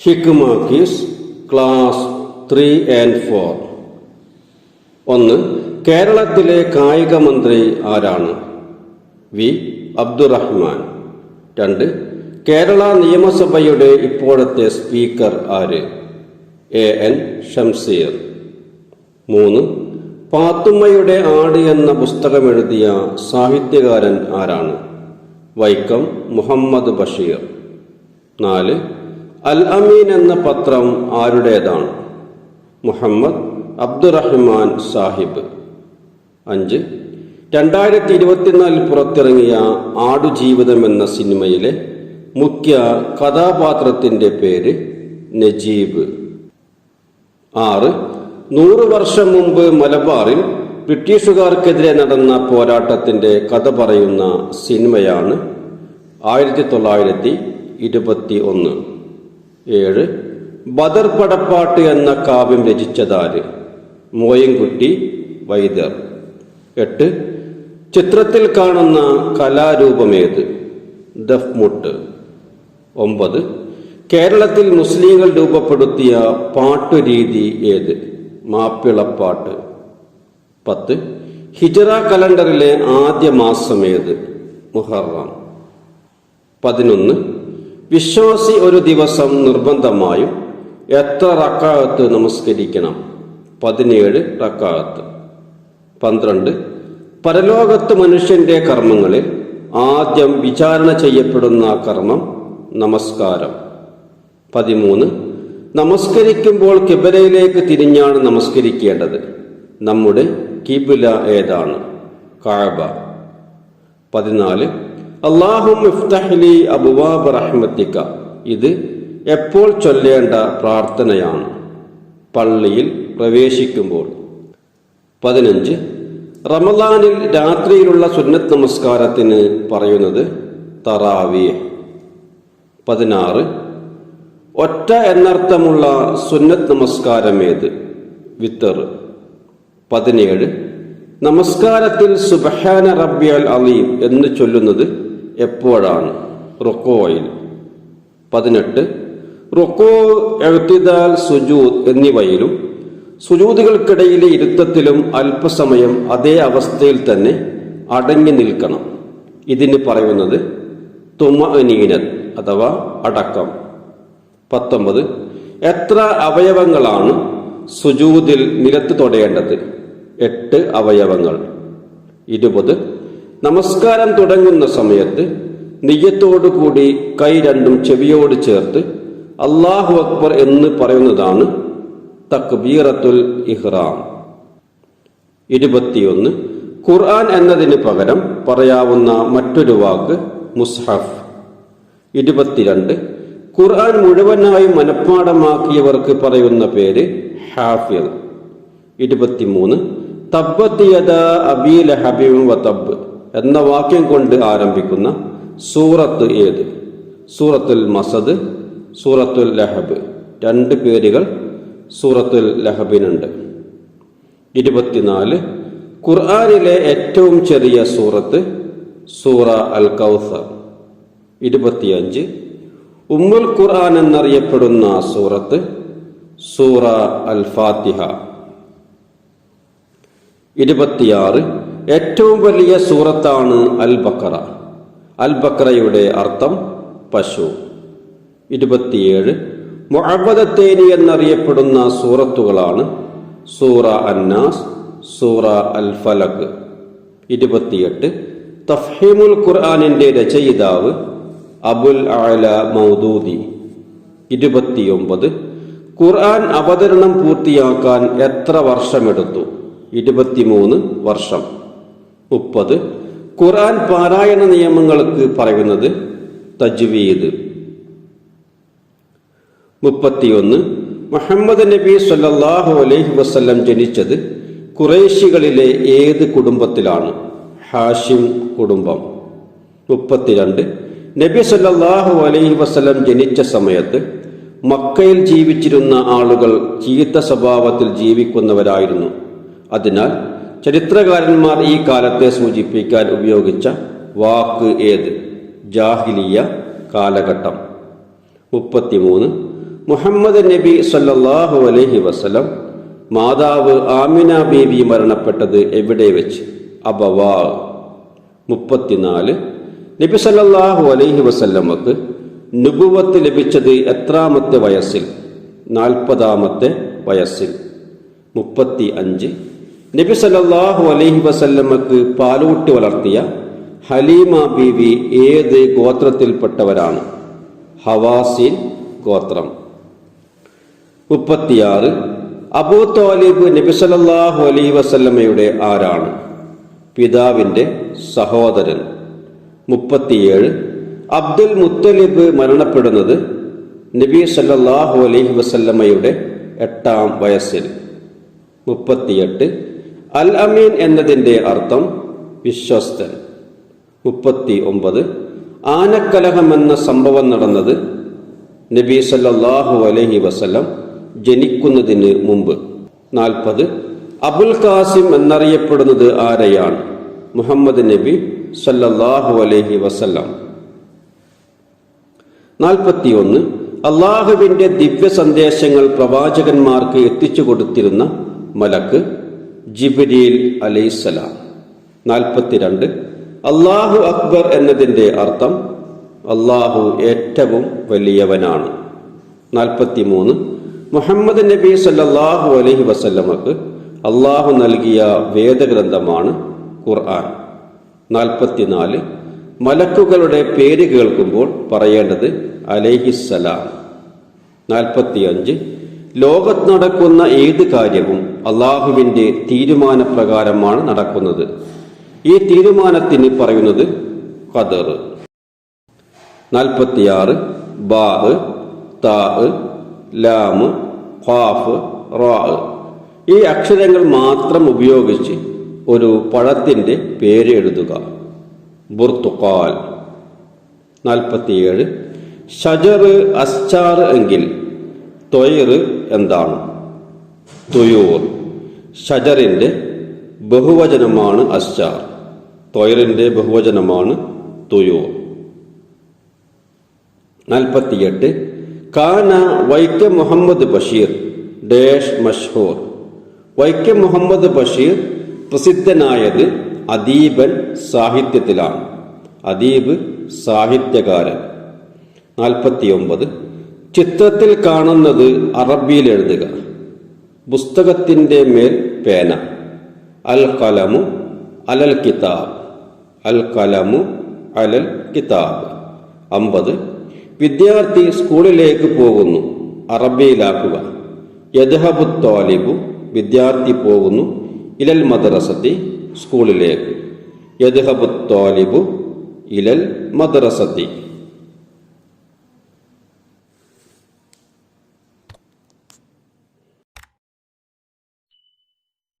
ഹിക്മാക്കീസ് class three and four. ഒന്ന് കേരളത്തിലെ കായിക മന്ത്രി ആരാണ്? വി അബ്ദുറഹ്മാൻ. രണ്ട് കേരള നിയമസഭയുടെ ഇപ്പോഴത്തെ സ്പീക്കർ ആര്? A N Shamseer. മൂന്ന് പാത്തുമ്മയുടെ ആട് എന്ന പുസ്തകമെഴുതിയ സാഹിത്യകാരൻ ആരാണ്? വൈക്കം മുഹമ്മദ് ബഷീർ. നാല് അൽ അമീൻ എന്ന പത്രം ആരുടേതാണ്? മുഹമ്മദ് അബ്ദുറഹ്മാൻ സാഹിബ്. അഞ്ച്. രണ്ടായിരത്തി ഇരുപത്തിനാലിൽ പുറത്തിറങ്ങിയ ആടുജീവിതം എന്ന സിനിമയിലെ മുഖ്യ കഥാപാത്രത്തിന്റെ പേര് നജീബ്. ആറ്. നൂറ് വർഷം മുമ്പ് മലബാറിൽ ബ്രിട്ടീഷുകാർക്കെതിരെ നടന്ന പോരാട്ടത്തിന്റെ കഥ പറയുന്ന സിനിമയാണ് ആയിരത്തി തൊള്ളായിരത്തി ഇരുപത്തി ഒന്ന് ഏഴ്. ബദർ പടപ്പാട്ട് എന്ന കാവ്യം രചിച്ചതാര്? മോയൻകുട്ടി വൈദ്യർ. എട്ട്. ചിത്രത്തിൽ കാണുന്ന കലാരൂപമേത്? ദഫ്മുട്ട്. ഒമ്പത്. കേരളത്തിൽ മുസ്ലിങ്ങൾ രൂപപ്പെടുത്തിയ പാട്ടുരീതി ഏത്? മാപ്പിളപ്പാട്ട്. പത്ത്. ഹിജറ കലണ്ടറിലെ ആദ്യ മാസം ഏത് മുഹറം. പതിനൊന്ന്. വിശ്വാസി ഒരു ദിവസം നിർബന്ധമായും എത്ര റക്കാത്ത് നമസ്കരിക്കണം? പതിനേഴ് റക്കാത്ത് പന്ത്രണ്ട് പരലോകത്ത് മനുഷ്യന്റെ കർമ്മങ്ങളിൽ ആദ്യം വിചാരണ ചെയ്യപ്പെടുന്ന കർമ്മം നമസ്കാരം. പതിമൂന്ന് നമസ്കരിക്കുമ്പോൾ കിബലയിലേക്ക് തിരിഞ്ഞാണ് നമസ്കരിക്കേണ്ടത്. നമ്മുടെ കിബില ഏതാണ്? കാബ. പതിനാല് അള്ളാഹും ഇത് എപ്പോൾ ചൊല്ലേണ്ട പ്രാർത്ഥനയാണ്. പള്ളിയിൽ പ്രവേശിക്കുമ്പോൾ. പതിനഞ്ച്. റമദാനിൽ രാത്രിയിലുള്ള സുന്നത്ത് നമസ്കാരത്തിന് പറയുന്നത് തറാവിയ പതിനാറ്. ഒറ്റ എന്നർത്ഥമുള്ള സുന്നത്ത് നമസ്കാരം ഏത്? വിത്തർ പതിനേഴ്. നമസ്കാരത്തിൽ സുബഹാന റബ്ബിയൽ അലീം എന്ന് ചൊല്ലുന്നത് എപ്പോഴാണ്? റൊക്കോയിൽ. പതിനെട്ട്. റൊക്കോ എഴുത്തിദാൽ സുജൂദ് എന്നിവയിലും സുജൂതുകൾക്കിടയിലെ ഇരുത്തത്തിലും അല്പസമയം അതേ അവസ്ഥയിൽ തന്നെ അടങ്ങി നിൽക്കണം. ഇതിന് പറയുന്നത് തുമ അനീനൻ അഥവാ അടക്കം. പത്തൊമ്പത്. എത്ര അവയവങ്ങളാണ് സുജൂതിൽ നിലത്ത് തൊടേണ്ടത്? എട്ട് അവയവങ്ങൾ. ഇരുപത്. നമസ്കാരം തുടങ്ങുന്ന സമയത്ത് നെയ്യത്തോടു കൂടി കൈ രണ്ടും ചെവിയോട് ചേർത്ത് അള്ളാഹു അക്ബർ എന്ന് പറയുന്നതാണ് തക്ബീറത്തുൽ ഇഹ്റാം. ഇരുപത്തിയൊന്ന് ഖുർആൻ എന്നതിന് പകരം പറയാവുന്ന മറ്റൊരു വാക്ക് മുസ്ഹഫ്. ഇരുപത്തിരണ്ട് ഖുർആൻ മുഴുവനായി മനഃപ്പാടമാക്കിയവർക്ക് പറയുന്ന പേര് ഹാഫിൽ ഇരുപത്തിമൂന്ന് തബ്ബത്തിയത ഹബീബും വ തബ് എന്ന വാക്യം കൊണ്ട് ആരംഭിക്കുന്ന സൂറത്ത് ഏത്? സൂറത്തുൽ മസദ് സൂറത്തുൽ ലഹബ്. രണ്ട് പേരുകൾ സൂറത്തുൽ ലഹബിനുണ്ട്. ഇരുപത്തിനാല്. ഖുർആാനിലെ ഏറ്റവും ചെറിയ സൂറത്ത് സൂറ അൽ കൗസർ ഇരുപത്തിയഞ്ച്. ഉമ്മുൽ ഖുർആൻ എന്നറിയപ്പെടുന്ന സൂറത്ത് സൂറ അൽ ഫാത്തിഹ ഇരുപത്തിയാറ്. ഏറ്റവും വലിയ സൂറത്താണ് അൽ ബക്കറ അൽ ബക്കറയുടെ അർത്ഥം പശു. ഇരുപത്തിയേഴ്. മുഅബദത്തേനി എന്നറിയപ്പെടുന്ന സൂറത്തുകളാണ് സൂറ അന്നാസ് സൂറ അൽ ഫലക് ഇരുപത്തിയെട്ട്. തഫ്ഹീമുൽ ഖുർആാനിന്റെ രചയിതാവ് അബുൽ അല മൗദൂദി. ഇരുപത്തിയൊമ്പത്. ഖുർആൻ അവതരണം പൂർത്തിയാക്കാൻ എത്ര വർഷമെടുത്തു? ഇരുപത്തിമൂന്ന് വർഷം. മുപ്പത്. ഖുർആൻ പാരായണ നിയമങ്ങൾക്ക് പറയുന്നത് തജ്വീദ്. മുപ്പത്തിയൊന്ന്. മുഹമ്മദ് നബി സല്ലാഹു അലൈഹി വസല്ലം ജനിച്ചത് കുറേശികളിലെ ഏത് കുടുംബത്തിലാണ്? ഹാഷിം കുടുംബം. മുപ്പത്തിരണ്ട്. നബി സല്ലാഹു അലൈഹി വസ്ലം ജനിച്ച സമയത്ത് മക്കയിൽ ജീവിച്ചിരുന്ന ആളുകൾ ചീത്ത സ്വഭാവത്തിൽ ജീവിക്കുന്നവരായിരുന്നു. അതിനാൽ ചരിത്രകാരന്മാർ ഈ കാലത്തെ സൂചിപ്പിക്കാൻ ഉപയോഗിച്ച വാക്ക് ഏത്? ജാഹിലിയ കാലഘട്ടം. മുപ്പത്തിമൂന്ന്. മുഹമ്മദ് നബി സല്ലാഹു അലഹി വസല്ലം മാതാവ് ആമിന ബേബി മരണപ്പെട്ടത് എവിടെ വെച്ച്? അബവാ. മുപ്പത്തിനാല്. നബി സല്ലാഹു അലൈഹി വസല്ലമക്ക് നുപുവത്ത് ലഭിച്ചത് എത്രാമത്തെ വയസ്സിൽ? നാൽപ്പതാമത്തെ വയസ്സിൽ. മുപ്പത്തി അഞ്ച് നബി സല്ലാഹു അലൈഹി വസല്ലമക്ക് പാലൂട്ടി വളർത്തിയ ഹലീമ ബീവി ഏത് ഗോത്രത്തിൽപ്പെട്ടവരാണ്? ഹവാസിൻ ഗോത്രം. മുപ്പത്തിയാറ്. അബൂ താലിബ് നബി സല്ലല്ലാഹു അലൈഹി വസല്ലമയുടെ ആരാണ്? പിതാവിന്റെ സഹോദരൻ. മുപ്പത്തിയേഴ്. അബ്ദുൽ മുത്തലിബ് മരണപ്പെടുന്നത് നബി സല്ലാഹു അലൈഹി വസല്ലമയുടെ എട്ടാം വയസ്സിൽ. മുപ്പത്തിയെട്ട്. അൽ അമീൻ എന്നതിന്റെ അർത്ഥം വിശ്വസ്തൻ. മുപ്പത്തി ഒമ്പത് ആനക്കലഹം എന്ന സംഭവം നടന്നത് നബി സല്ലാഹു അലഹി വസ്ലം ജനിക്കുന്നതിന് മുമ്പ്. നാൽപ്പത്. അബുൽ ഖാസിം എന്നറിയപ്പെടുന്നത് ആരെയാണ്? മുഹമ്മദ് നബി സല്ലാഹു അലഹി അലൈഹി നാൽപ്പത്തി ഒന്ന് അള്ളാഹുവിന്റെ ദിവ്യ സന്ദേശങ്ങൾ പ്രവാചകന്മാർക്ക് എത്തിച്ചു കൊടുത്തിരുന്ന മലക്ക് ജിബ്രീൽ അലൈസലാം നാൽപ്പത്തിരണ്ട്. അള്ളാഹു അക്ബർ എന്നതിന്റെ അർത്ഥം അള്ളാഹു ഏറ്റവും വലിയവനാണ്. നാൽപ്പത്തി മൂന്ന് മുഹമ്മദ് നബി സല്ലാഹു അലഹി വസല്ലമക്ക് അള്ളാഹു നൽകിയ വേദഗ്രന്ഥമാണ് ഖുർആൻ. നാൽപ്പത്തിനാല്. മലക്കുകളുടെ പേര് കേൾക്കുമ്പോൾ പറയേണ്ടത് അലൈഹിസ്സലാം നാൽപ്പത്തിയഞ്ച്. ലോകത്ത് നടക്കുന്ന ഏത് കാര്യവും അള്ളാഹുവിന്റെ തീരുമാനപ്രകാരമാണ് നടക്കുന്നത്. ഈ തീരുമാനത്തിന് പറയുന്നത് ഖദർ. നാൽപ്പത്തിയാറ് ബാ താ ലാമ് ഖാഫ് റാ ഈ അക്ഷരങ്ങൾ മാത്രം ഉപയോഗിച്ച് ഒരു പഴത്തിന്റെ പേര് എഴുതുക. ബുർത്തുക്കാൽ നാൽപ്പത്തിയേഴ് ഷജർ അസ്ചാർ എങ്കിൽ തൊയർ എന്താണ്? തുയൂർ. ഷജറിന്റെ ബഹുവചനമാണ് അസ്ചാർ തൊയറിന്റെ ബഹുവചനമാണ് തുയൂർ. നാൽപ്പത്തിയെട്ട്. കാന വൈക്കം മുഹമ്മദ് ബഷീർ ഡേഷ് മഷ്ഹൂർ. വൈക്കം മുഹമ്മദ് ബഷീർ പ്രസിദ്ധനായത് അദീബൻ സാഹിത്യത്തിലാണ്. അദീബ് സാഹിത്യകാരൻ. നാൽപ്പത്തിയൊമ്പത്. ചിത്രത്തിൽ കാണുന്നത് അറബിയിൽ എഴുതുക. പുസ്തകത്തിന്റെ മേൽ പേന. അൽ കലമു അലൽ കിതാബ്. അൽ കലമു അലൽ കിതാബ്. അമ്പത്. വിദ്യാർത്ഥി സ്കൂളിലേക്ക് പോകുന്നു. അറബിയിലാക്കുക. യദ്ഹബു താലിബു വിദ്യാർത്ഥി പോകുന്നു. ഇലൽ മദ്രസത്തി സ്കൂളിലേക്ക്. യദ്ഹബു താലിബു ഇലൽ മദ്രസത്തി.